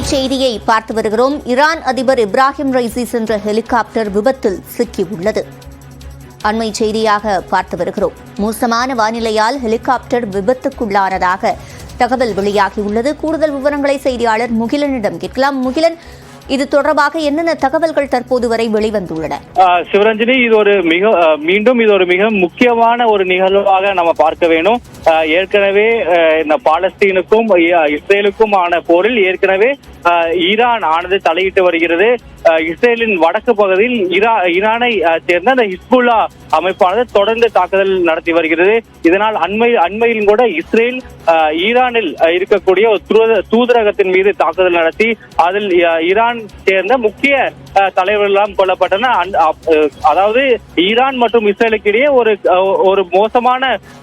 செய்தியை பார்த்து வருகிறோம். ஈரான் அதிபர் இப்ராஹிம் ரைசி சென்ற ஹெலிகாப்டர் விபத்தில் சிக்கியுள்ளது. அண்மை செய்தியாக பார்த்து வருகிறோம். மோசமான வானிலையால் ஹெலிகாப்டர் விபத்துக்குள்ளானதாக தகவல் வெளியாகியுள்ளது. கூடுதல் விவரங்களை செய்தியாளர் முகிலனிடம் கேட்கலாம். முகிலன் இது தொடர்பாக என்னென்ன தகவல்கள் தற்போது வரை வெளிவந்துள்ளன? ஆஹ் சிவரஞ்சனி இது ஒரு மிக மீண்டும் இது ஒரு மிக முக்கியமான ஒரு நிகழ்வாக நம்ம பார்க்க வேணும். ஏற்கனவே இந்த பாலஸ்தீனுக்கும் இஸ்ரேலுக்கும் ஆன போரில் ஏற்கனவே ஈரான் ஆனது தலையிட்டு வருகிறது. இஸ்ரேலின் வடக்கு பகுதியில் ஈரா ஈரானை சேர்ந்த அந்த ஹிஸ்புல்லா அமைப்பானது தொடர்ந்து தாக்குதல் நடத்தி வருகிறது. இதனால் அண்மை அண்மையிலும் கூட இஸ்ரேல் ஈரானில் இருக்கக்கூடிய ஒரு தூதரகத்தின் மீது தாக்குதல் நடத்தி அதில் ஈரான் சேர்ந்த முக்கிய ஆஹ் தலைவர்கள் எல்லாம் கொல்லப்பட்டன அதாவது ஈரான் மற்றும் இஸ்ரேலுக்கு இடையே ஒரு ஒரு மோசமான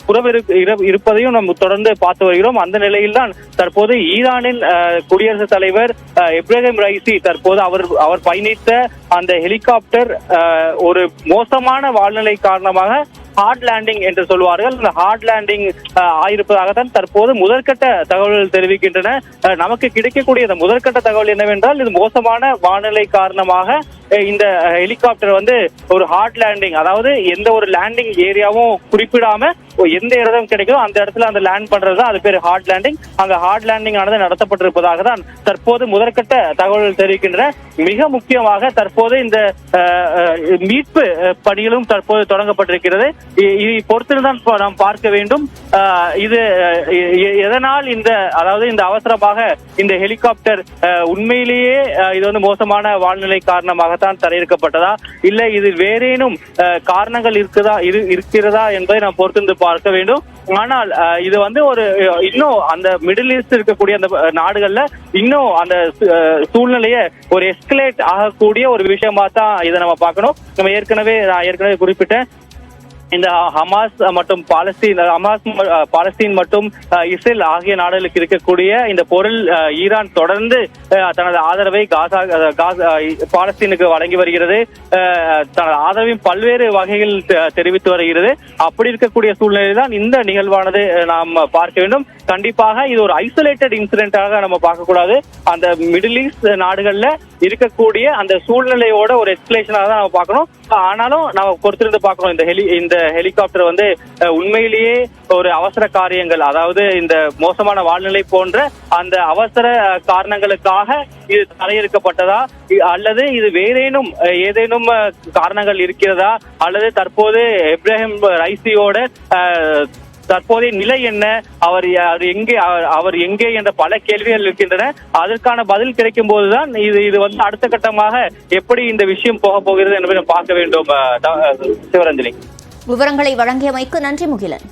உறவு இரு- இரு- இருப்பதையும் நம்ம தொடர்ந்து பார்த்து வருகிறோம். அந்த நிலையில்தான் தற்போது ஈரானின் குடியரசுத் தலைவர் இப்ராஹிம் ரைசி தற்போது அவர் அவர் பயணித்த அந்த ஹெலிகாப்டர் ஒரு மோசமான வாழ்நிலை காரணமாக ஹார்ட் லேண்டிங் என்று சொல்வார்கள் இந்த ஹார்ட் லேண்டிங் ஆயிருப்பதாகத்தான் தற்போது முதற்கட்ட தகவல்கள் தெரிவிக்கின்றன. நமக்கு கிடைக்கக்கூடிய இந்த முதற்கட்ட தகவல் என்னவென்றால் இது மோசமான வானிலை காரணமாக இந்த ஹெலிகாப்டர் வந்து ஒரு ஹார்ட் லேண்டிங் அதாவது எந்த ஒரு லேண்டிங் ஏரியாவும் குறிப்பிடாம எந்த இடம் கிடைக்குதோ அந்த இடத்துல அந்த லேண்ட் பண்றது அது பேர் ஹார்ட் லேண்டிங் அந்த ஹார்ட் லேண்டிங் ஆனது நடத்தப்பட்டிருப்பதாக தான் தற்போது முதற்கட்ட தகவல்கள் தெரிவிக்கின்றன. மிக முக்கியமாக தற்போது இந்த மீட்பு பணிகளும் தற்போது தொடங்கப்பட்டிருக்கிறது. இதை பொறுத்திருந்தான் நாம் பார்க்க வேண்டும். இது எதனால் இந்த அதாவது இந்த அவசரமாக இந்த ஹெலிகாப்டர் உண்மையிலேயே இது வந்து மோசமான வாழ்நிலை காரணமாகத்தான் தரையிறக்கப்பட்டதா? இல்லை இது வேறேனும் காரணங்கள் இருக்குதா இருக்கிறதா என்பதை நாம் பொறுத்திருந்து பார்க்க வேண்டும். ஆனால் இது வந்து ஒரு இன்னும் அந்த மிடில் ஈஸ்ட் இருக்கக்கூடிய அந்த நாடுகள்ல இன்னும் அந்த சூழ்நிலையை ஒரு எஸ்கலேட் ஆகக்கூடிய ஒரு விஷயமா தான் இதை நம்ம பார்க்கணும். நம்ம ஏற்கனவே நான் ஏற்கனவே குறிப்பிட்டேன். இந்த ஹமாஸ் மற்றும் பாலஸ்தீன் ஹமாஸ் பாலஸ்தீன் மற்றும் இஸ்ரேல் ஆகிய நாடுகளுக்கு இருக்கக்கூடிய இந்த பொருள் ஈரான் தொடர்ந்து அஹ், தனது ஆதரவை காசா காசா பாலஸ்தீனுக்கு வழங்கி வருகிறது. அஹ், தனது ஆதரவையும் பல்வேறு வகையில் தெ- தெரிவித்து வருகிறது. அப்படி இருக்கக்கூடிய சூழ்நிலை தான் இந்த நிகழ்வானது நாம் பார்க்க வேண்டும். கண்டிப்பாக இது ஒரு ஐசோலேட்டட் இன்சிடென்ட்டாக நம்ம பார்க்கக்கூடாது. அந்த மிடில் ஈஸ்ட் நாடுகள்ல இருக்கக்கூடிய அந்த சூழ்நிலையோட ஒரு எக்ஸ்பிளேஷனாக தான் நம்ம பார்க்கணும். ஆனாலும் நம்ம பொறுத்திருந்து பார்க்கணும். இந்த ஹெலி இந்த ஹெலிகாப்டர் வந்து உண்மையிலேயே ஒரு அவசர காரியங்கள். அதாவது இந்த மோசமான வாழ்நிலை போன்ற அந்த அவசர காரணங்களுக்காக இது தரையிறக்கப்பட்டதா? இ- அல்லது இது வேறேனும் ஏதேனும் காரணங்கள் இருக்கிறதா? அல்லது தற்போது இப்ராஹிம் ரைசியோட தற்போதைய நிலை என்ன? அவர் அவர் எங்கே அவர்- அவர் எங்கே என்ற பல கேள்விகள் இருக்கின்றன. அதற்கான பதில் கிடைக்கும் போதுதான் இது இது வந்து அடுத்த கட்டமாக எப்படி இந்த விஷயம் போக போகிறது என்பதை பார்க்க வேண்டும் சிவரஞ்சனி விவரங்களை வழங்கியமைக்கு நன்றி முகிலன்.